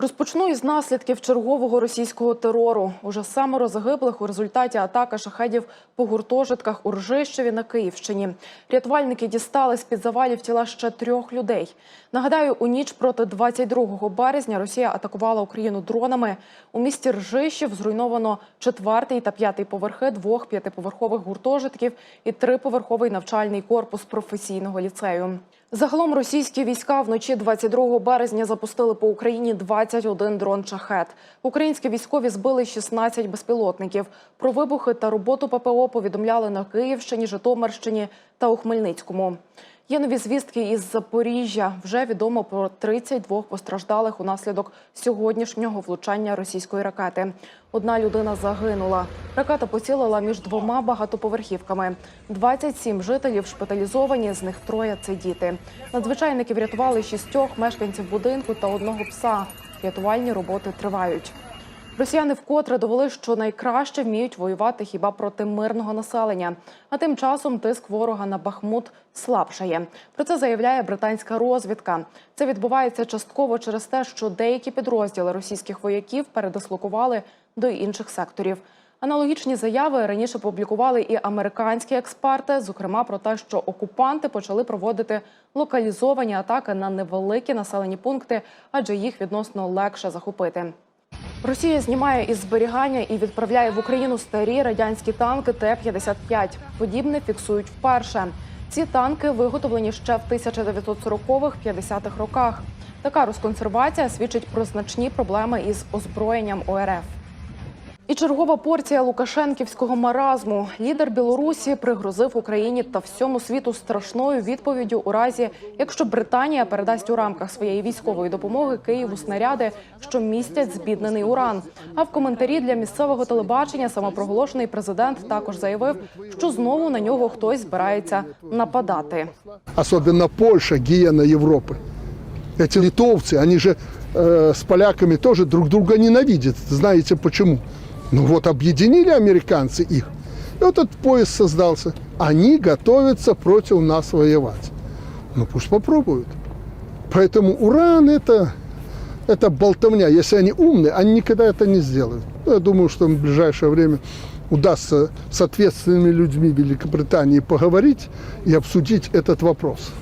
Розпочну із наслідків чергового російського терору. Уже семеро загиблих у результаті атаки шахедів по гуртожитках у Ржищеві на Київщині. Рятувальники дістали з під завалів тіла ще трьох людей. Нагадаю, у ніч проти 22 березня Росія атакувала Україну дронами. У місті Ржищів зруйновано четвертий та п'ятий поверхи двох п'ятиповерхових гуртожитків і триповерховий навчальний корпус професійного ліцею. Загалом російські війська вночі 22 березня запустили по Україні 21 дрон «Шахет». Українські військові збили 16 безпілотників. Про вибухи та роботу ППО повідомляли на Київщині, Житомирщині та у Хмельницькому. Є нові звістки із Запоріжжя. Вже відомо про 32 постраждалих унаслідок сьогоднішнього влучання російської ракети. Одна людина загинула. Ракета поцілила між двома багатоповерхівками. 27 жителів шпиталізовані, з них троє це діти. Надзвичайники врятували шістьох мешканців будинку та одного пса. Рятувальні роботи тривають. Росіяни вкотре довели, що найкраще вміють воювати хіба проти мирного населення. А тим часом тиск ворога на Бахмут слабшає. Про це заявляє британська розвідка. Це відбувається частково через те, що деякі підрозділи російських вояків передислокували до інших секторів. Аналогічні заяви раніше публікували і американські експерти, зокрема про те, що окупанти почали проводити локалізовані атаки на невеликі населені пункти, адже їх відносно легше захопити. Росія знімає із зберігання і відправляє в Україну старі радянські танки Т-55. Подібне фіксують вперше. Ці танки виготовлені ще в 1940-50-х роках. Така розконсервація свідчить про значні проблеми із озброєнням ОРФ. І чергова порція лукашенківського маразму. Лідер Білорусі пригрозив Україні та всьому світу страшною відповіддю у разі, якщо Британія передасть у рамках своєї військової допомоги Києву снаряди, що містять збіднений уран. А в коментарі для місцевого телебачення самопроголошений президент також заявив, що знову на нього хтось збирається нападати. особенно Польша, гиена Европы. Эти литовцы, они же э, с поляками тоже друг друга ненавидят. Знаете почему? Ну вот объединили американцы их, и этот поезд создался. Они готовятся против нас воевать. Ну пусть попробуют. Поэтому уран это, это болтовня. Если они умные, они никогда это не сделают. Ну, я думаю, что в ближайшее время удастся с ответственными людьми Великобритании поговорить и обсудить этот вопрос.